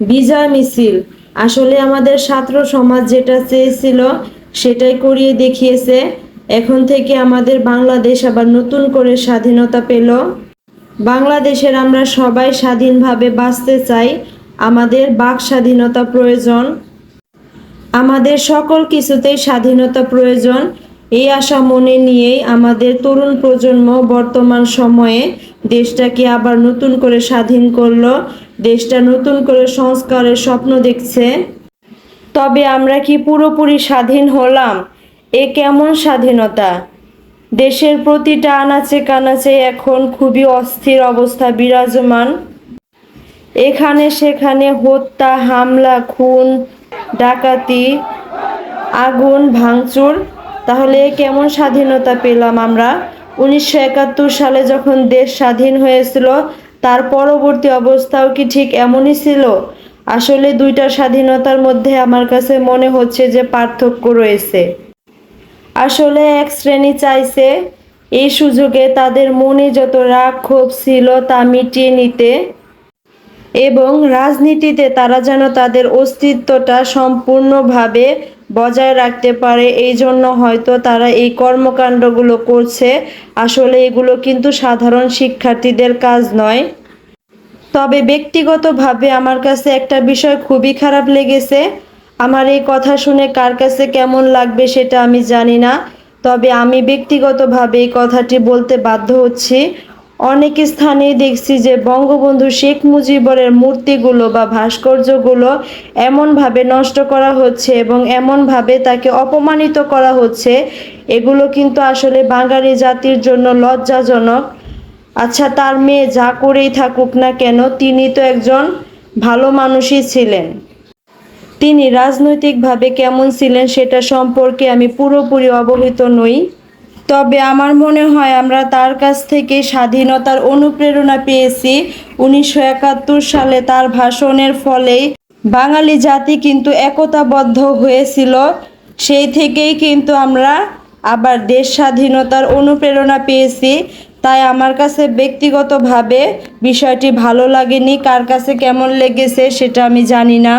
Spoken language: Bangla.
বিজয় মিছিল। আসলে আমাদের ছাত্র সমাজ যেটা চেয়েছিল, সেটাই করিয়ে দেখিয়েছে। এখন থেকে আমাদের বাংলাদেশ আবার নতুন করে স্বাধীনতা পেল। বাংলাদেশের আমরা সবাই স্বাধীনভাবে বাঁচতে চাই। আমাদের বাক স্বাধীনতা প্রয়োজন। আমাদের সকল কিছুতেই স্বাধীনতা প্রয়োজন। এই আশা মনে নিয়েই আমাদের তরুণ প্রজন্ম বর্তমান সময়ে দেশটাকে আবার নতুন করে স্বাধীন করল, দেশটা নতুন করে সংস্কারের স্বপ্ন দেখছে। তবে আমরা কি পুরোপুরি স্বাধীন হলাম? এ কেমন স্বাধীনতা? দেশের প্রতিটা আনাচে কানাচে এখন খুবই অস্থির অবস্থা বিরাজমান। এখানে সেখানে হত্যা, হামলা, খুন, ডাকাতি, আগুন, ভাঙচুর। তাহলে কেমন স্বাধীনতা পেলাম আমরা? উনিশশো একাত্তর সালে যখন দেশ স্বাধীন হয়েছিল, তার পরবর্তী অবস্থাও কি ঠিক এমনই ছিল? আসলে দুইটা স্বাধীনতার মধ্যে আমার কাছে মনে হচ্ছে যে পার্থক্য রয়েছে। আসলে এক শ্রেণি চাইছে এই সুযোগে তাদের মনে যত রাগ, ক্ষোভ ছিল তা মিটিয়ে নিতে। এবং রাজনীতিতে তারা যেন তাদের অস্তিত্বটা সম্পূর্ণভাবে বজায় রাখতে পারে, এই জন্য হয়তো তারা এই কর্মকাণ্ডগুলো করছে। আসলে এগুলো কিন্তু সাধারণ শিক্ষার্থীদের কাজ নয়। তবে ব্যক্তিগতভাবে আমার কাছে একটা বিষয় খুবই খারাপ লেগেছে। আমার এই কথা শুনে কার কাছে কেমন লাগবে সেটা আমি জানি না। তবে আমি ব্যক্তিগতভাবে এই কথাটি বলতে বাধ্য হচ্ছি। অনেক স্থানেই দেখছি যে বঙ্গবন্ধু শেখ মুজিবরের মূর্তিগুলো বা ভাস্কর্যগুলো এমনভাবে নষ্ট করা হচ্ছে এবং এমনভাবে তাকে অপমানিত করা হচ্ছে। এগুলো কিন্তু আসলে বাঙালি জাতির জন্য লজ্জাজনক। আচ্ছা তার মেয়ে যা করেই থাকুক না কেন, তিনি তো একজন ভালো মানুষই ছিলেন। তিনি রাজনৈতিকভাবে কেমন ছিলেন সেটা সম্পর্কে আমি পুরোপুরি অবহিত নই। তবে আমার মনে হয় আমরা তার কাছ থেকে স্বাধীনতার অনুপ্রেরণা পেয়েছি। উনিশশো একাত্তর সালে তার ভাষণের ফলেই বাঙালি জাতি কিন্তু একতাবদ্ধ হয়েছিল। সেই থেকেই কিন্তু আমরা আবার দেশ স্বাধীনতার অনুপ্রেরণা পেয়েছি। তাই আমার কাছে ব্যক্তিগতভাবে বিষয়টি ভালো লাগেনি। কার কাছে কেমন লেগেছে সেটা আমি জানি না।